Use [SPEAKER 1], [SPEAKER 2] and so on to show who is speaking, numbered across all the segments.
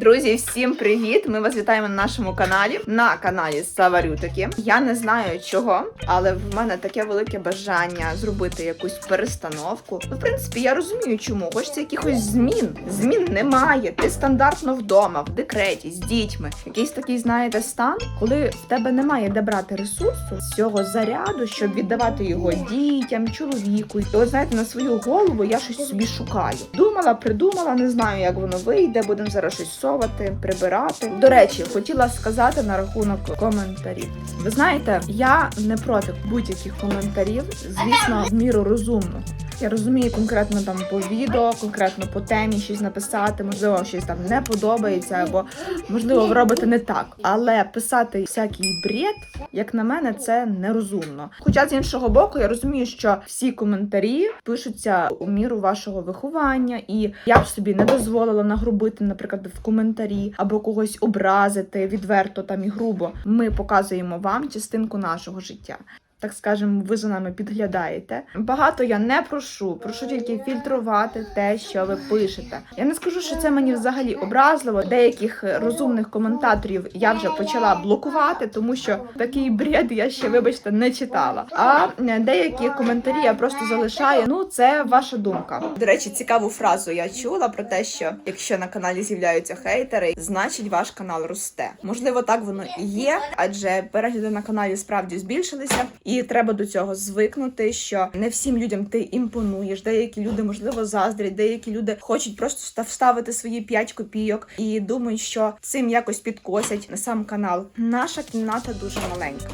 [SPEAKER 1] Друзі, всім привіт! Ми вас вітаємо на нашому каналі. На каналі Саварютики. Я не знаю чого, але в мене таке велике бажання зробити якусь перестановку. В принципі, я розумію, чому. Хочеться якихось змін. Змін немає. Ти стандартно вдома, в декреті, з дітьми. Якийсь такий, знаєте, стан, коли в тебе немає де брати ресурсу з цього заряду, щоб віддавати його дітям, чоловіку. І от знаєте, на свою голову я щось собі шукаю. Думала, придумала, не знаю, як воно вийде. Будемо зараз щось совати, прибирати. До речі, хотіла сказати на рахунок коментарів. Ви знаєте, я не проти будь-яких коментарів, звісно, в міру розумно. Я розумію конкретно там по відео, конкретно по темі щось написати, можливо, щось там не подобається, або можливо ви робите не так. Але писати всякий бред, як на мене, це нерозумно. Хоча з іншого боку, я розумію, що всі коментарі пишуться у міру вашого виховання, і я б собі не дозволила нагрубити, наприклад, в коментарі або когось образити відверто там і грубо. Ми показуємо вам частинку нашого життя. Так скажемо, ви за нами підглядаєте. Багато я не прошу, прошу тільки фільтрувати те, що ви пишете. Я не скажу, що це мені взагалі образливо. Деяких розумних коментаторів я вже почала блокувати, тому що такий бред я ще, вибачте, не читала. А деякі коментарі я просто залишаю. Ну, це ваша думка. До речі, цікаву фразу я чула про те, що якщо на каналі з'являються хейтери, значить ваш канал росте. Можливо, так воно і є, адже перегляди на каналі справді збільшилися. І треба до цього звикнути, що не всім людям ти імпонуєш. Деякі люди, можливо, заздрять, деякі люди хочуть просто вставити свої 5 копійок і думають, що цим якось підкосять сам канал. Наша кімната дуже маленька.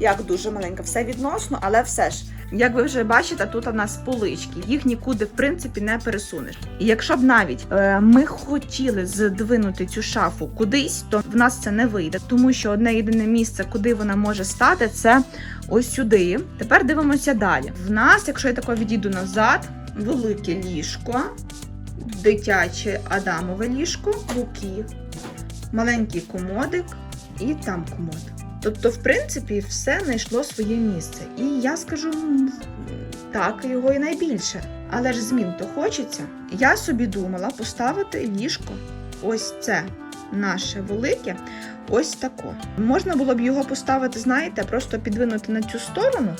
[SPEAKER 1] Як дуже маленька, все відносно, але все ж. Як ви вже бачите, тут у нас полички, їх нікуди в принципі не пересунеш. І якщо б навіть е, ми хотіли здвинути цю шафу кудись, то в нас це не вийде, тому що одне єдине місце, куди вона може стати, це ось сюди. Тепер дивимося далі. В нас, якщо я тако відійду назад, велике ліжко, дитяче Адамове ліжко, буки, маленький комодик і там комод. Тобто, в принципі, все знайшло своє місце. І я скажу так, його і найбільше. Але ж змін то хочеться. Я собі думала поставити ліжко. Ось це наше велике. Ось тако. Можна було б його поставити, знаєте, просто підвинути на цю сторону.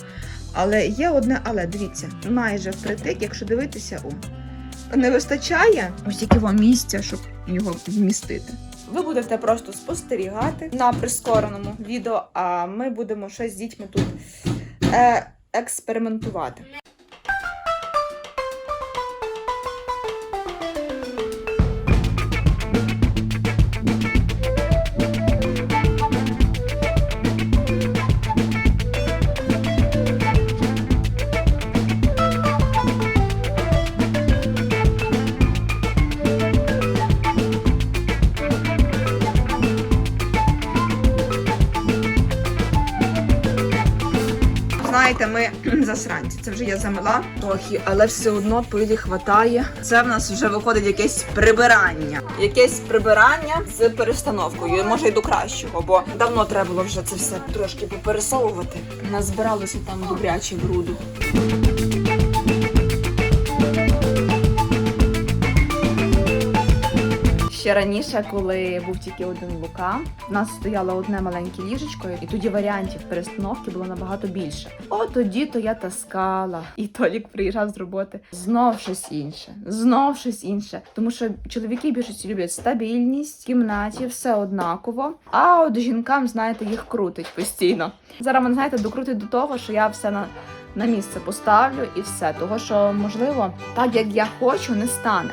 [SPEAKER 1] Але є одне, але дивіться, майже впритик, якщо дивитися, о, не вистачає ось якого місця, щоб його вмістити. Ви будете просто спостерігати на прискореному відео, а ми будемо щось з дітьми тут е, експериментувати. Знаєте, ми засранці. Це вже я замила трохи, але все одно пилі хватає. Це в нас вже виходить якесь прибирання. Якесь прибирання з перестановкою. Може й до кращого, бо давно треба було вже це все трошки попересовувати. Назбиралося там добряче бруду. Ще раніше, коли був тільки один лука, в нас стояло одне маленьке ліжечко, і тоді варіантів перестановки було набагато більше. От тоді то я таскала, і Толік приїжджав з роботи. Знов щось інше, знов щось інше. Тому що чоловіки більшості люблять стабільність кімнаті, все однаково. А от жінкам, знаєте, їх крутить постійно. Зараз мене знаєте, докрутить до того, що я все на. На місце поставлю і все, того що можливо, так як я хочу, не стане.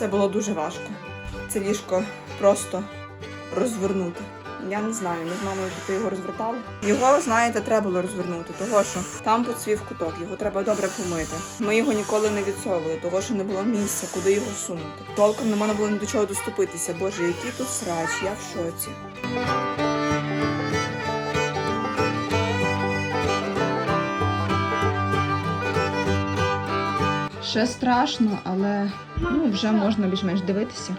[SPEAKER 1] Це було дуже важко. Це ліжко просто розвернути. Я не знаю, ми з мамою тут його розвертали. Його, знаєте, треба було розвернути, того що там поцвів куток, його треба добре помити. Ми його ніколи не відсовували, того що не було місця, куди його сунути. Толком не можна було ні до чого доступитися. Боже, який тут срач, я в шоці. Ще страшно, але ну, вже можна більш-менш дивитися.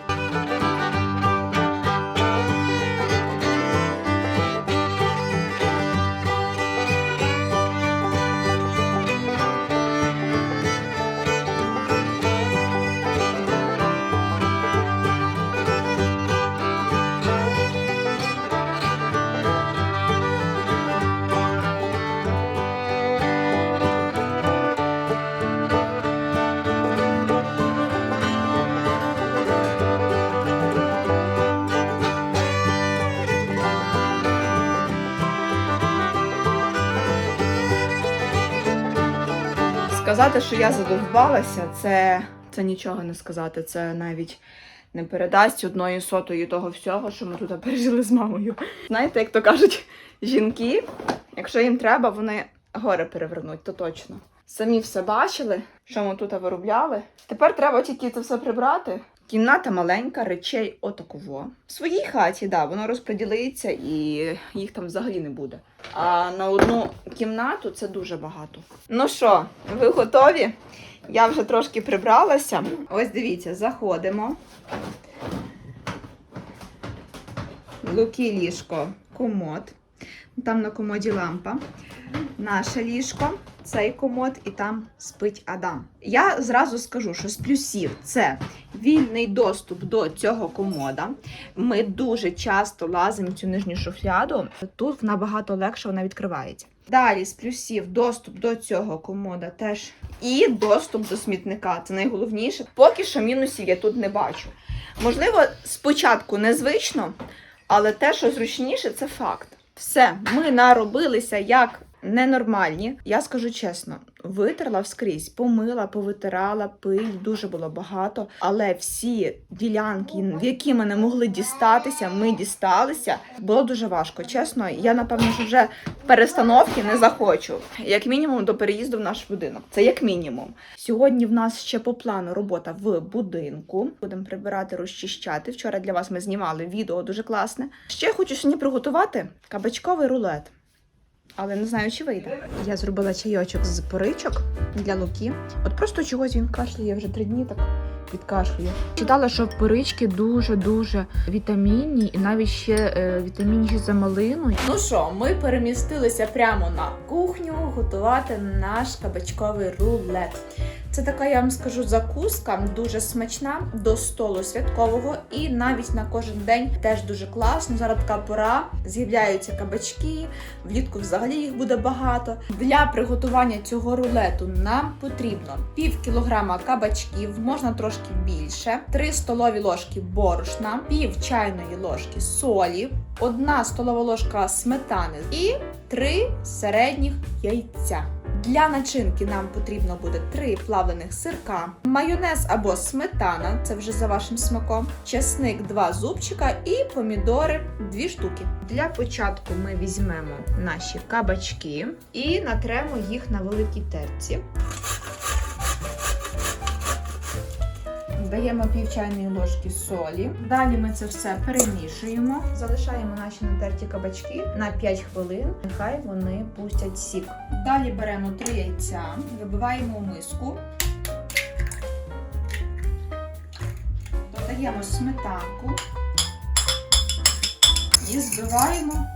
[SPEAKER 1] Сказати, що я задовбалася, це, це нічого не сказати. Це навіть не передасть одної сотої того всього, що ми тут пережили з мамою. Знаєте, як то кажуть, жінки, якщо їм треба, вони гори перевернуть, то точно. Самі все бачили, що ми тут виробляли. Тепер треба тільки це все прибрати. Кімната маленька, речей отаково. В своїй хаті, да, воно розподілиться і їх там взагалі не буде. А на одну кімнату це дуже багато. Ну що, ви готові? Я вже трошки прибралася. Ось дивіться, заходимо. Луки ліжко, комод. Там на комоді лампа. Наше ліжко, цей комод, і там спить Адам. Я зразу скажу, що з плюсів це вільний доступ до цього комода. Ми дуже часто лазимо цю нижню шуфляду. Тут набагато легше вона відкривається. Далі з плюсів доступ до цього комода теж і доступ до смітника. Це найголовніше. Поки що мінусів я тут не бачу. Можливо, спочатку незвично, але те, що зручніше, це факт. Все, ми наробилися як ненормальні. Я скажу чесно, витерла вскрізь, помила, повитирала, пиль, дуже було багато. Але всі ділянки, в які ми не могли дістатися, ми дісталися. Було дуже важко. Чесно, я напевно що вже перестановки не захочу. Як мінімум до переїзду в наш будинок. Це як мінімум. Сьогодні в нас ще по плану робота в будинку. Будемо прибирати, розчищати. Вчора для вас ми знімали відео дуже класне. Ще хочу сьогодні приготувати кабачковий рулет. Але не знаю, чи вийде. Я зробила чайочок з поричок для Луки. От просто чогось він кашляє вже три дні так відкашлює. Читала, що порички дуже-дуже вітамінні і навіть ще е, вітамінніші за малину. Ну що, ми перемістилися прямо на кухню готувати наш кабачковий рулет. Це така, я вам скажу, закуска дуже смачна до столу святкового і навіть на кожен день теж дуже класно. Зараз така пора, з'являються кабачки, влітку взагалі їх буде багато. Для приготування цього рулету нам потрібно пів кілограма кабачків, можна трошки більше, 3 столові ложки борошна, пів чайної ложки солі, 1 столова ложка сметани і 3 середніх яйця. Для начинки нам потрібно буде 3 плавлених сирка, майонез або сметана, це вже за вашим смаком, чесник 2 зубчика і помідори 2 штуки. Для початку ми візьмемо наші кабачки і натремо їх на великій терці. Даємо пів чайної ложки солі. Далі ми це все перемішуємо. Залишаємо наші натерті кабачки на 5 хвилин. Нехай вони пустять сік. Далі беремо 3 яйця, вибиваємо в миску. Додаємо сметанку і збиваємо.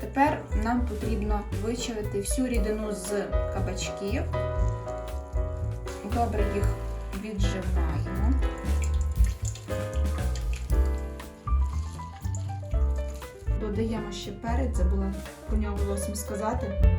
[SPEAKER 1] Тепер нам потрібно вичавити всю рідину з кабачків. Добре їх віджимаємо. Додаємо ще перець, забула про нього волоссям сказати.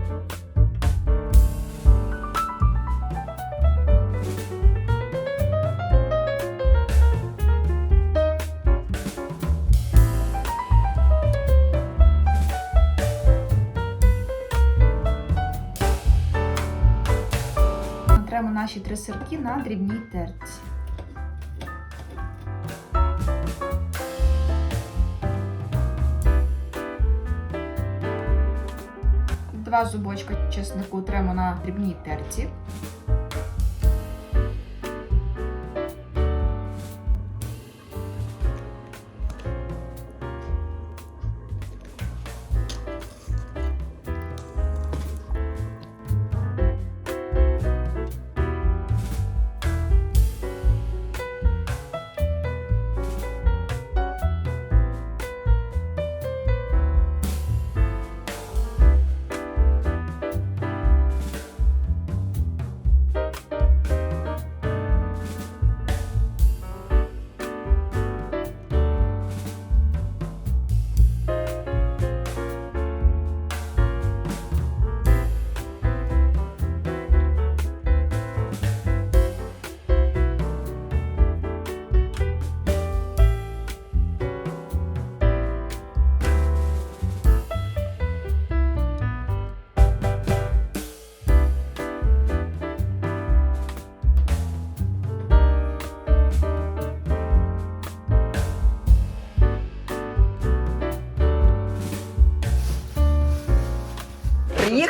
[SPEAKER 1] Натремо три сирки на дрібній терці. Два зубочка чеснику тремо на дрібній терці.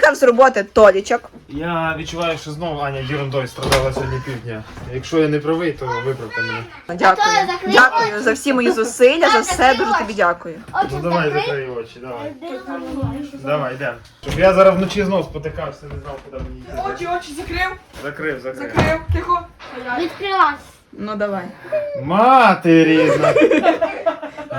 [SPEAKER 1] Приїхав з роботи Толічок.
[SPEAKER 2] Я відчуваю, що знову Аня ерундою страдала сьогодні півдня. Якщо я не правий, то виправте мене.
[SPEAKER 1] Дякую. Дякую за всі мої зусилля, за все дуже тобі дякую.
[SPEAKER 2] Ну давай закрий очі, давай. Давай, йдемо. Щоб я зараз вночі знов спотикався, не знав, куди мені йти.
[SPEAKER 3] Очі, очі закрив,
[SPEAKER 2] Закрив, закрив.
[SPEAKER 3] закрив, тихо.
[SPEAKER 4] Відкривайся.
[SPEAKER 1] Ну давай.
[SPEAKER 2] Мати рідна.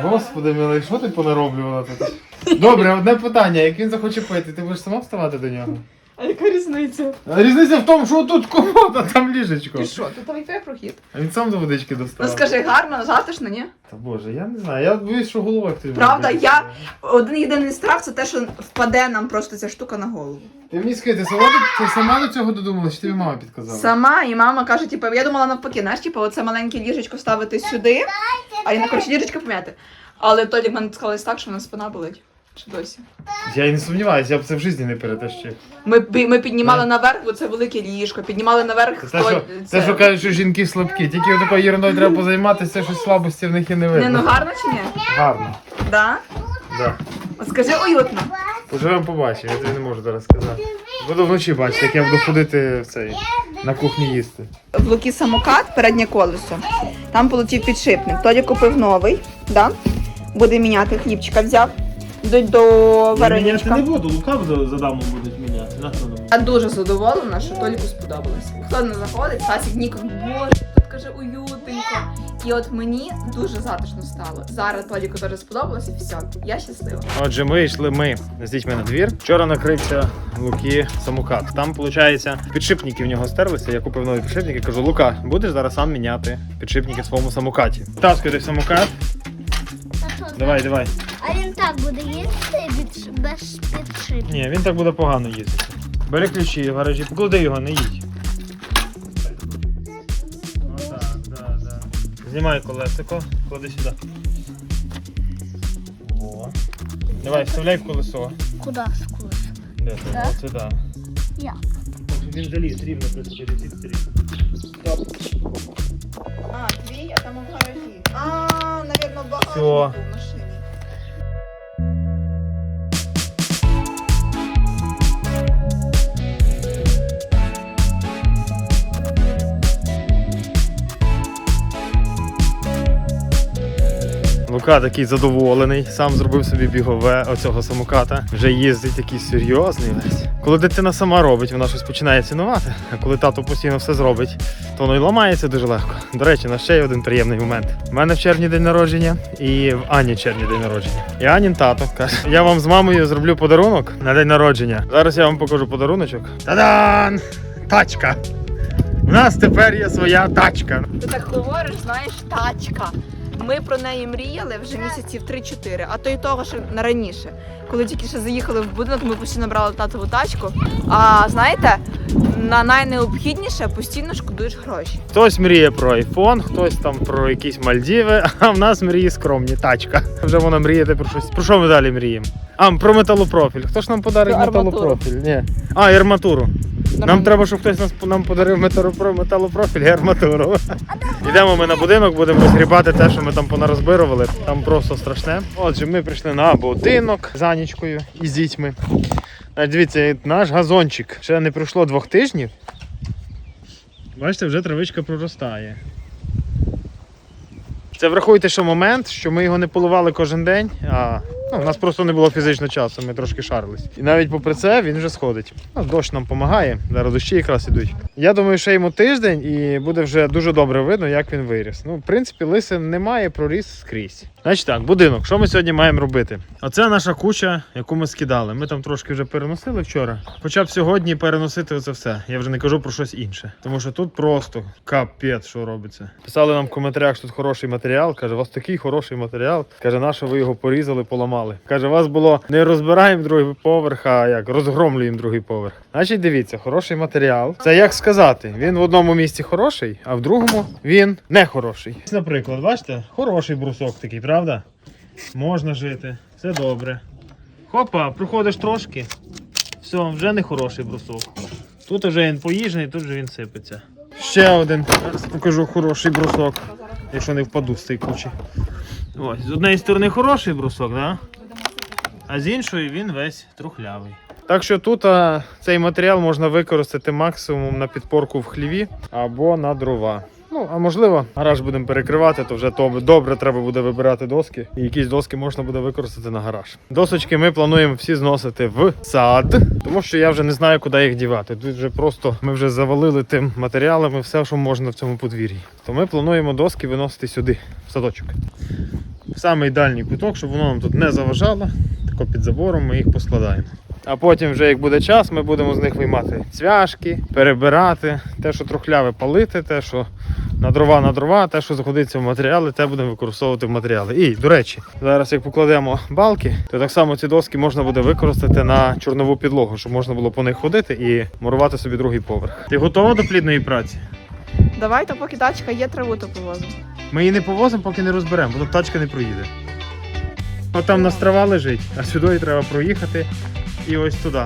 [SPEAKER 2] Господи милий, що ти понароблювала тут? Добре, одне питання. Як він захоче пити, ти будеш сама вставати до нього?
[SPEAKER 3] А яка різниця?
[SPEAKER 2] А Різниця в тому, що тут комод, а там ліжечко.
[SPEAKER 1] Ти що, тут Wi-Fi прохід?
[SPEAKER 2] А він сам до водички
[SPEAKER 1] Ну
[SPEAKER 2] достав.
[SPEAKER 1] скажи гарно, затишно, ні?
[SPEAKER 2] Та боже, я не знаю, я боюсь, що голова хтось.
[SPEAKER 1] Правда,
[SPEAKER 2] буде.
[SPEAKER 1] я- Один єдиний страх це те, що впаде нам просто ця штука на голову.
[SPEAKER 2] Ти мені скажи, ти сама, до- ти сама до цього додумалась, чи тобі мама підказала?
[SPEAKER 1] Сама і мама каже, типу, я думала навпаки, знаєш, типу, оце маленьке ліжечко ставити сюди, а я на коротше ліжечко пом'яти. Але Толік мене склалось так, що в мене спина болить. Чи досі?
[SPEAKER 2] Я і не сумніваюся, я б це в житті не перетащив.
[SPEAKER 1] Ми, ми піднімали
[SPEAKER 2] Не.
[SPEAKER 1] наверх, бо це велике ліжко, піднімали наверх.
[SPEAKER 2] Це,
[SPEAKER 1] хто-
[SPEAKER 2] що, це, що кажуть, що жінки слабкі. Тільки такою ерундою треба позайматися, щось слабості в них і не
[SPEAKER 1] Не,
[SPEAKER 2] видно.
[SPEAKER 1] ну гарно чи ні?
[SPEAKER 2] Гарно.
[SPEAKER 1] Да?
[SPEAKER 2] Да.
[SPEAKER 1] Скажи уютно.
[SPEAKER 2] Поживемо побачимо, я тобі не можу зараз сказати. Буду вночі бачити, як я буду ходити в цей, на кухні їсти.
[SPEAKER 1] В Луки самокат, переднє колесо. Там полетів підшипник. Тоді купив новий, да? буде міняти, хлібчика взяв. Йдуть до Веронічка.
[SPEAKER 2] буду, Лука за даму будуть міняти.
[SPEAKER 1] Я дуже задоволена, що Толіку сподобалося. Хто не заходить, Сасік Ніко, боже, тут каже уютненько. І от мені дуже затишно стало. Зараз Толіку теж сподобалося, і все, я щаслива.
[SPEAKER 2] Отже, ми йшли ми з дітьми на двір. Вчора накрився Луки самокат. Там, виходить, підшипники в нього стерлися. Я купив нові підшипники. Кажу, Лука, будеш зараз сам міняти підшипники в своєму самокаті. Таскуйте самокат.
[SPEAKER 4] Та що,
[SPEAKER 2] Давай, давай.
[SPEAKER 4] Так буде їсти від, без підшипника.
[SPEAKER 2] Ні, він так буде погано їздити. Бери ключі в гаражі, поклади його, не їдь. Отак, да, да. Знімай колесико, клади сюди. О. Давай, вставляй в колесо.
[SPEAKER 4] Куди скус?
[SPEAKER 2] Де це?
[SPEAKER 4] Так?
[SPEAKER 2] От Сюди.
[SPEAKER 4] Я.
[SPEAKER 2] Він заліз рівно при собі стрів.
[SPEAKER 1] А, твій, а там в гаражі. А, навірно, багато
[SPEAKER 2] Всьо.
[SPEAKER 1] Машині.
[SPEAKER 2] Такий задоволений, сам зробив собі бігове оцього самоката. Вже їздить такий серйозний весь. Коли дитина сама робить, вона щось починає цінувати. А коли тато постійно все зробить, то воно й ламається дуже легко. До речі, на ще є один приємний момент. У мене в червні день народження і в Ані червні день народження. І Анін тато каже: я вам з мамою зроблю подарунок на день народження. Зараз я вам покажу подаруночок. Та-дан! Тачка! У нас тепер є своя тачка.
[SPEAKER 1] Ти так говориш, знаєш, тачка. Ми про неї мріяли вже місяців 3-4, а то й того, що на раніше. Коли тільки ще заїхали в будинок, ми постійно брали татову тачку. А знаєте, на найнеобхідніше постійно шкодуєш гроші.
[SPEAKER 2] Хтось мріє про айфон, хтось там про якісь Мальдіви, а в нас мрії скромні. Тачка. Вже вона мріяти про щось. Про що ми далі мріємо? А, про металопрофіль. Хто ж нам подарить металопрофіль? Ні. А, і арматуру. Нам треба, щоб хтось нас нам подарив металопро- металопрофіль і арматуру. Йдемо ми на будинок, будемо розгрібати те, що ми там понарозбирували. Там просто страшне. Отже, ми прийшли на будинок з Анічкою і з дітьми. Дивіться, наш газончик ще не пройшло двох тижнів. Бачите, вже травичка проростає. Це врахуйте, що момент, що ми його не поливали кожен день, а ну, у нас просто не було фізично часу, ми трошки шарились. І навіть попри це він вже сходить. Ну, дощ нам допомагає, зараз дощі якраз ідуть. Я думаю, що йому тиждень і буде вже дуже добре видно, як він виріс. Ну, в принципі, лисин немає, проріс скрізь. Значить так, будинок. Що ми сьогодні маємо робити? Оце наша куча, яку ми скидали. Ми там трошки вже переносили вчора. Хоча б сьогодні переносити оце все. Я вже не кажу про щось інше. Тому що тут просто капець, що робиться. Писали нам в коментарях, що тут хороший матеріал. Каже, у вас такий хороший матеріал. Каже, на що ви його порізали, поламали. Каже, у вас було не розбираємо другий поверх, а як розгромлюємо другий поверх. Значить, дивіться, хороший матеріал. Це як сказати, він в одному місці хороший, а в другому він не хороший. Наприклад, бачите, хороший брусок такий, правда? Можна жити, все добре. Хопа, проходиш трошки. Все, вже не хороший брусок. Тут вже він поїжджений, тут вже він сипеться. Ще один. Зараз покажу хороший брусок. Якщо не впаду з цієї кучі. Ось, з однієї сторони хороший брусок, да? а з іншої він весь трухлявий. Так що тут а, цей матеріал можна використати максимум на підпорку в хліві або на дрова. Ну, а можливо, гараж будемо перекривати, то вже то добре треба буде вибирати доски. І якісь доски можна буде використати на гараж. Досочки ми плануємо всі зносити в сад, тому що я вже не знаю, куди їх дівати. Тут вже просто ми вже завалили тим матеріалами все, що можна в цьому подвір'ї. То ми плануємо доски виносити сюди, в садочок. В самий дальній куток, щоб воно нам тут не заважало. Тако під забором ми їх поскладаємо. А потім, вже як буде час, ми будемо з них виймати цвяшки, перебирати, те, що трухляве палити, те, що на дрова на дрова, те, що заходиться в матеріали, те будемо використовувати в матеріали. І, до речі, зараз як покладемо балки, то так само ці доски можна буде використати на чорнову підлогу, щоб можна було по них ходити і мурувати собі другий поверх. Ти готова до плідної праці?
[SPEAKER 1] Давайте, поки тачка є, траву то повозимо.
[SPEAKER 2] Ми її не повозимо, поки не розберемо, бо тачка не проїде. От там у нас трава лежить, а сюди треба проїхати і ось туди.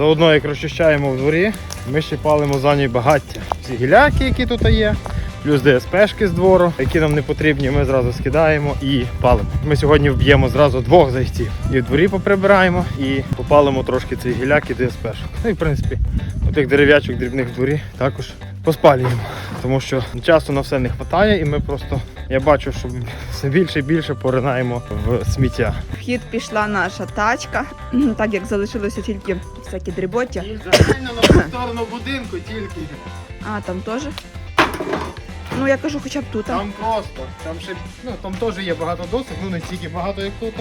[SPEAKER 2] Заодно, як розчищаємо в дворі, ми ще палимо за ній багаття. Ці гіляки, які тут є, плюс ДСПшки з двору, які нам не потрібні, ми зразу скидаємо і палимо. Ми сьогодні вб'ємо зразу двох зайців. І в дворі поприбираємо, і попалимо трошки цих гіляк і ДСПшок. Ну і в принципі, отих дерев'ячок дрібних в дворі також поспалюємо. Тому що часу на все не вистачає, і ми просто я бачу, що все більше і більше поринаємо в сміття.
[SPEAKER 1] В хід пішла наша тачка, так як залишилося тільки всякі дріботя.
[SPEAKER 2] Загально на сторону будинку тільки.
[SPEAKER 1] А, там теж. Ну, я кажу, хоча б тут. а.
[SPEAKER 2] Там просто, там ще ну там теж є багато досок, ну не стільки багато, як тут,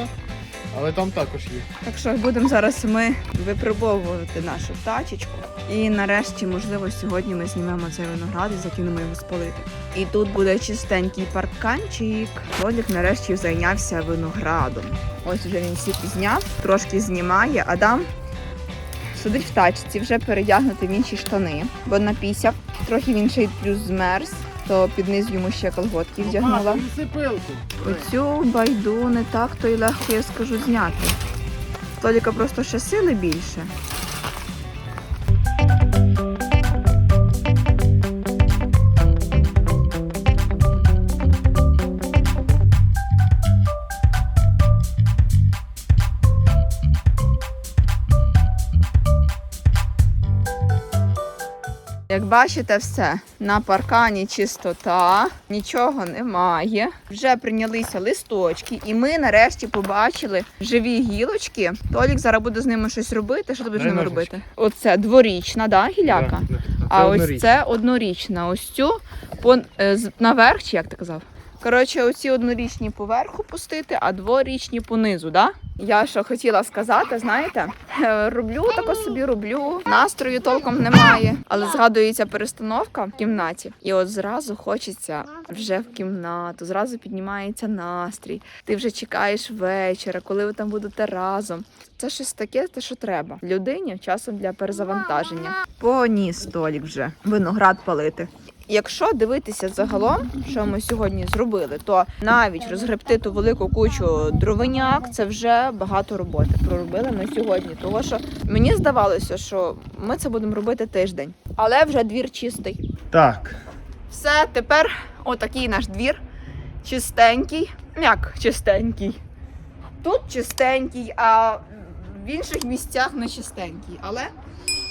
[SPEAKER 2] але там також є.
[SPEAKER 1] Так що будемо зараз ми випробовувати нашу тачечку. І нарешті, можливо, сьогодні ми знімемо цей виноград і закинемо його спалити. І тут буде чистенький парканчик. Толік нарешті зайнявся виноградом. Ось вже він всі зняв, трошки знімає. Адам сидить в тачці, вже передягнутий в інші штани, бо напісяв. Трохи він ще й плюс змерз, то під низ йому ще колготки вдягнула. Оцю байду не так то й легко я скажу зняти. Толіка просто ще сили більше. Бачите, все на паркані чистота, нічого немає. Вже прийнялися листочки, і ми нарешті побачили живі гілочки. Толік зараз буде з ними щось робити. Що ти будеш з ними робити? Оце дворічна, да, гіляка. а ось це однорічна. Ось цю по, е, наверх, чи як ти казав? Коротше, оці однорічні поверху пустити, а дворічні понизу, да? Я що хотіла сказати, знаєте, е, роблю тако собі роблю. Настрою толком немає, але згадується перестановка в кімнаті. І от зразу хочеться вже в кімнату, зразу піднімається настрій. Ти вже чекаєш вечора, коли ви там будете разом. Це щось таке, те, що треба. Людині часом для перезавантаження. Поніс столік вже виноград палити. Якщо дивитися загалом, що ми сьогодні зробили, то навіть розгребти ту велику кучу дровиняк це вже багато роботи. Проробили ми сьогодні. Тому що мені здавалося, що ми це будемо робити тиждень, але вже двір чистий.
[SPEAKER 2] Так,
[SPEAKER 1] Все, тепер отакий наш двір. Чистенький. Як чистенький? Тут чистенький, а в інших місцях не чистенький. Але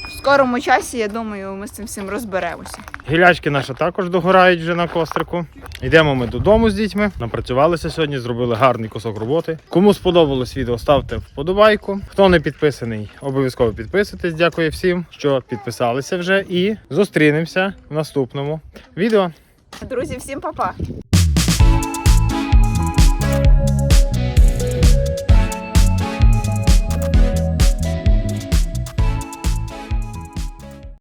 [SPEAKER 1] в скорому часі, я думаю, ми з цим всім розберемося.
[SPEAKER 2] гілячки наші також догорають вже на кострику. Йдемо ми додому з дітьми. Напрацювалися сьогодні, зробили гарний кусок роботи. Кому сподобалось відео, ставте вподобайку. Хто не підписаний, обов'язково підписуйтесь. Дякую всім, що підписалися вже. І зустрінемося в наступному відео.
[SPEAKER 1] Друзі, всім па-па!